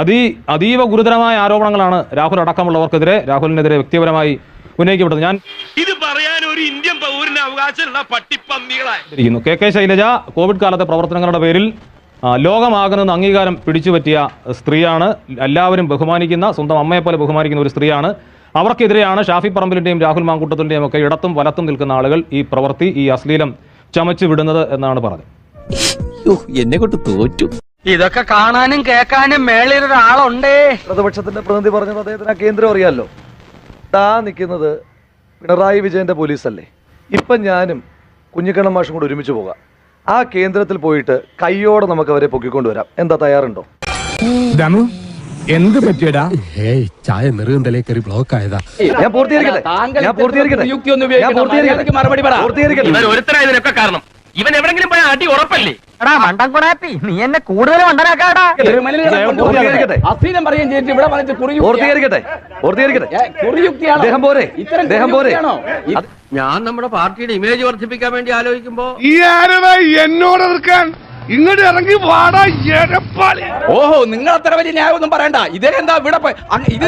അതി അതീവ ഗുരുതരമായ ആരോപണങ്ങളാണ് രാഹുൽ അടക്കമുള്ളവർക്കെതിരെ രാഹുലിനെതിരെ വ്യക്തിപരമായി ഉന്നയിക്കപ്പെട്ടത്. ഞാൻ ഇത് പറയാൻ ഒരു ഇന്ത്യൻ പൗരന് അവകാശമുള്ള പട്ടിപ്പന്നികളായി. ഇരിക്കുന്നു. കെ കെ ശൈലജ കോവിഡ് കാലത്തെ പ്രവർത്തനങ്ങളുടെ പേരിൽ ലോകമാകുന്ന അംഗീകാരം പിടിച്ചുപറ്റിയ സ്ത്രീയാണ് എല്ലാവരും ബഹുമാനിക്കുന്ന സ്വന്തം അമ്മയെപ്പോലെ ബഹുമാനിക്കുന്ന ഒരു സ്ത്രീയാണ്. അവർക്കെതിരെയാണ് ഷാഫി പറമ്പിലിന്റെയും രാഹുൽ മാങ്കൂട്ടത്തിന്റെയും ഒക്കെ ഇടത്തും വലത്തും നിൽക്കുന്ന ആളുകൾ ഈ പ്രവൃത്തി ഈ അശ്ലീലം ചമച്ചു വിടുന്നത് എന്നാണ് പറഞ്ഞത്. എന്നെ കൊണ്ട് തോറ്റു. ഇതൊക്കെ കാണാനും കേൾക്കാനും മേളിൽ ഒരാളുണ്ടേ. പ്രതിപക്ഷത്തിന്റെ പ്രതിനിധി പറഞ്ഞത് അദ്ദേഹത്തിന് ആ കേന്ദ്രം അറിയാമല്ലോ താ നിൽക്കുന്നത് പിണറായി വിജയന്റെ പോലീസല്ലേ. ഇപ്പം ഞാനും കുഞ്ഞിക്കണ്ണൻ മാഷും കൂടെ ഒരുമിച്ച് പോകാം. ആ കേന്ദ്രത്തിൽ പോയിട്ട് കയ്യോടെ നമുക്ക് അവരെ പൊക്കിക്കൊണ്ടുവരാം എന്താ തയ്യാറുണ്ടോ? ദമു എന്ത് പറ്റിയടാ? ഏയ് ചായ നെറുകന്തലേ കയറി ബ്ലോക്ക് ആയതാ. ഞാൻ പൂർത്തീകരിക്കട്ടെ? ഞാൻ പൂർത്തീകരിക്കട്ടെ? ഞാൻ. പൂർത്തീകരിക്കട്ടെ? മര്യാദയ്ക്ക് മറുപടി പറ. പൂർത്തീകരിക്കട്ടെ? ഒരുത്തരായതിനൊക്കെ കാരണം ഇവൻ എവിടെങ്കിലും പോയ അടി ഉറപ്പല്ലേ? എടാ മണ്ടൻ കുണാപ്പി നീ എന്നെ കൂടുതൽ മണ്ടനാക്കാടാ. പറയുകയും ചെയ്തിട്ട് ഇവിടെ വന്നിട്ട് കുറിയുക്തിയാ. പൂർത്തീകരിക്കട്ടെ പൂർത്തീകരിക്കട്ടെ. ഏ, കുറിയുക്തിയാണോ? ദേഹം പോരെ ഇത്തരം ദേഹം പോരെ. ഞാൻ നമ്മുടെ പാർട്ടിയുടെ ഇമേജ് വർദ്ധിപ്പിക്കാൻ വേണ്ടി ആലോചിക്കുമ്പോ ഈ ആരടാ എന്നോട് എതിർക്കാൻ? ഇങ്ങോട്ട് ഇറങ്ങി വാടാ എരപ്പാളി ഓഹോ നിങ്ങൾ അത്ര വലിയ ന്യായമൊന്നും പറയണ്ട. ഇതെന്താ എന്താ ഇവിടെ അങ്ങ് ഇത്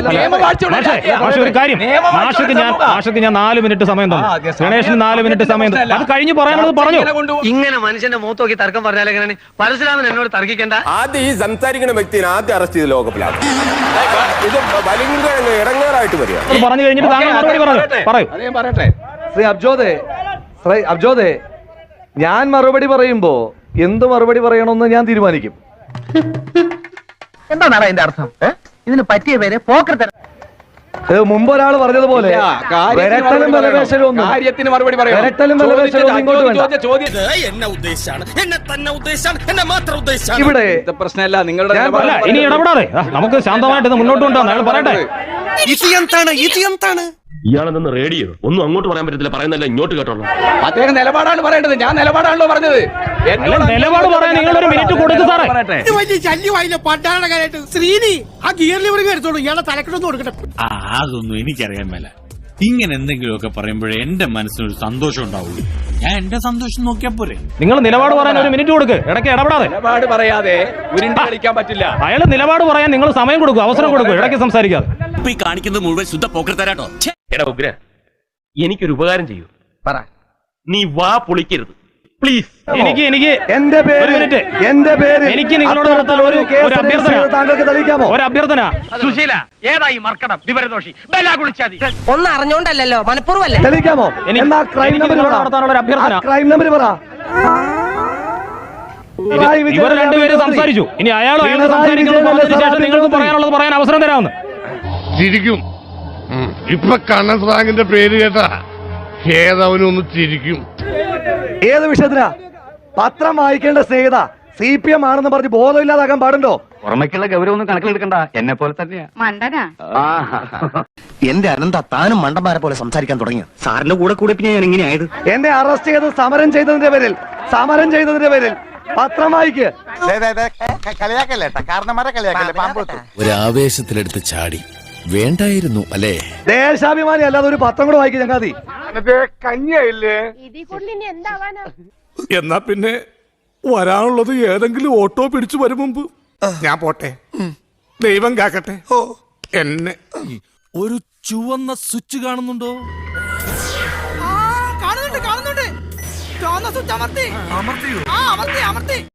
മാഷേ, ഒരു കാര്യം. മാഷക്ക് ഞാൻ മാഷക്ക് ഞാൻ നാല് മിനിറ്റ് സമയം തന്നു. ഗണേഷിന് നാല് മിനിറ്റ് സമയം തന്നു. അത് കഴിഞ്ഞ് പറയാനുള്ളത് പറഞ്ഞു. ഇങ്ങനെ മനുഷ്യന്റെ മൂത്ത് നോക്കി തർക്കം പറഞ്ഞാൽ എങ്ങനെയാണ്? പരശുരാമൻ എന്നോട് തർക്കിക്കണ്ട. ആദ്യം ഈ സംസാരിക്കുന്ന വ്യക്തിനെ ആദ്യം അറസ്റ്റ് ചെയ്ത് ലോകപ്പിലാണ് ഇത് ഭയങ്കര ഇടങ്ങേറായിട്ട് വരിക അത് പറഞ്ഞു കഴിഞ്ഞിട്ട് താങ്കൾ മറുപടി പറഞ്ഞു പറയൂ. അത് ഞാൻ പറയട്ടെ. ശ്രീ അബ്ജോദേ ശ്രീ അബ്ജോദേ ഞാൻ മറുപടി പറയുമ്പോ എന്ത് മറുപടി പറയണമെന്ന് ഞാൻ തീരുമാനിക്കും. എന്താണ് അതിന്റെ അർത്ഥം? ഇതിന് പറ്റിയ പേര് പോക്കർ മുമ്പ് ഒരാൾ പറഞ്ഞതുപോലെ വിരട്ടലും മറുപടി ഒന്നും കാര്യത്തിന്. വിരട്ടലും ഇങ്ങോട്ട് എന്നെ ഉദ്ദേശാണ് എന്നെ തന്നെ ഉദ്ദേശാണ് എന്നെ മാത്രം ഉദ്ദേശാണ് ഇവിടെ ഇത് പ്രശ്നമല്ല നിങ്ങളുടെ ഞാൻ അല്ല ഇനി ഇടപെടാതെ നമുക്ക് ശാന്തമായിട്ട് മുന്നോട്ട് കൊണ്ടുവന്ന് പറയട്ടെ. ഇത് എന്താണ്? ഇത് എന്താണ്? ഇയാളെ നിന്ന് റേഡിയോ ഒന്നും അങ്ങോട്ട് പറയാൻ പറ്റത്തില്ല. പറയുന്നല്ല ഇങ്ങോട്ട് കേട്ടോളൂ. അദ്ദേഹം നിലപാടാണ് പറയേണ്ടത്. ഞാൻ നിലപാടാണല്ലോ പറഞ്ഞത്. നിലപാട് പറയാൻ ഒരു മിനിറ്റ് കൊടുക്ക് സാറേ. വലിയ ശല്യമായില്ല? ശ്രീനി ആ ഗിയറിൽ ഇവിടെ എടുത്തോളൂ. ഇയാളെ തലക്കിടൊന്നും കൊടുക്കട്ടെ. ആ അതൊന്നും എനിക്കറിയാൻ മേല. ഇങ്ങനെ എന്തെങ്കിലുമൊക്കെ പറയുമ്പോഴേ എന്റെ മനസ്സിനൊരു സന്തോഷം ഉണ്ടാവുള്ളൂ. ഞാൻ എന്റെ സന്തോഷം നോക്കിയാ പോരെ. നിങ്ങൾ നിലപാട് പറയാൻ ഒരു മിനിറ്റ് കൊടുക്ക്. ഇടയ്ക്ക് ഇടപെടാതെ. നിലപാട് പറയാതെ ഉരുണ്ട് കളിക്കാൻ പറ്റില്ല. അയാൾ നിലപാട് പറയാൻ നിങ്ങൾ സമയം കൊടുക്കും. അവസരം കൊടുക്കും. ഇടയ്ക്ക് സംസാരിക്കാതെ. ഇപ്പൊ ഈ കാണിക്കുന്നത് മുഴുവൻ ശുദ്ധ പോക്കർത്തരാട്ടോ എടാ ഉഗ്ര എനിക്കൊരു ഉപകാരം ചെയ്യൂ. പറ. നീ വാ പൊളിക്കരുത്. പ്ലീസ് എനിക്ക് എനിക്ക് എന്റെ ഒരു പേര് മിനിറ്റ്. എന്റെ പേര് എനിക്ക് നിങ്ങളോട് നടത്താൻ ഒരു- ഒരു അഭ്യർത്ഥന. താങ്കൾക്ക് തെളിയിക്കാമോ? ഒരു അഭ്യർത്ഥന. സുശീല ഏതായി മർക്കടം? വിവരദോഷി. ബലാ കുളിച്ചാതി ഒന്ന് അറിഞ്ഞോണ്ടല്ലോ മനഃപൂർവല്ലേ തെളിയിക്കാമോ? എന്നാ ക്രൈം നമ്പർ നടത്താനുള്ള ഒരു അഭ്യർത്ഥന. ക്രൈം നമ്പർ പറ. ഇവർ രണ്ടുപേരും സംസാരിച്ചു. ഇനി അയാളും അയാൾ സ്ഥാനാർത്ഥി നിങ്ങൾക്ക് പറയാനുള്ളത് പറയാൻ അവസരം തരാമെന്ന്. ഇപ്പൊ കണ്ണൻ പേര് കേട്ടാ. ഏതവനും ഒന്ന് ചിരിക്കും. ഏത് വിഷയത്തിനാ? പത്രം വായിക്കേണ്ട സ്നേഹിത സി പി എം ആണെന്ന് പറഞ്ഞ് ബോധമില്ലാതാകാൻ പാടുണ്ടോ? പുറമേക്കുള്ള ഗൗരവൊന്നും കണക്കിലെടുക്കണ്ട എന്നെ പോലെ തന്നെയാ. മണ്ടനാ? എന്റെ അനന്ത താനും മണ്ടന്മാരെ പോലെ സംസാരിക്കാൻ തുടങ്ങി. സാറിന്റെ കൂടെ കൂടെ പിന്നെ ഞാൻ ഇങ്ങനെയായത് എന്നെ അറസ്റ്റ് ചെയ്ത് സമരം ചെയ്തതിന്റെ പേരിൽ സമരം ചെയ്തതിന്റെ പേരിൽ. പത്രം വായിക്ക്. ഒരു ആവേശത്തിലെടുത്ത് ചാടി. വേണ്ടായിരുന്നു അല്ലേ? ദേശാഭിമാനി അല്ലാതെ ഒരു പത്രം കൂടെ വായിക്കും ചങ്ങാതി. എന്താവാനാ? എന്നാ പിന്നെ വരാനുള്ളത് ഏതെങ്കിലും ഓട്ടോ പിടിച്ചു വരും മുമ്പ്. ഞാൻ പോട്ടെ. ദൈവം കാക്കട്ടെ. എന്നെ. ഒരു ചുവന്ന സ്വിച്ച് കാണുന്നുണ്ടോ? കാണുന്നുണ്ട് കാണുന്നുണ്ട്. ചുവന്ന സ്വിച്ച് അമർത്തി. ആ അമർത്തി അമർത്തി.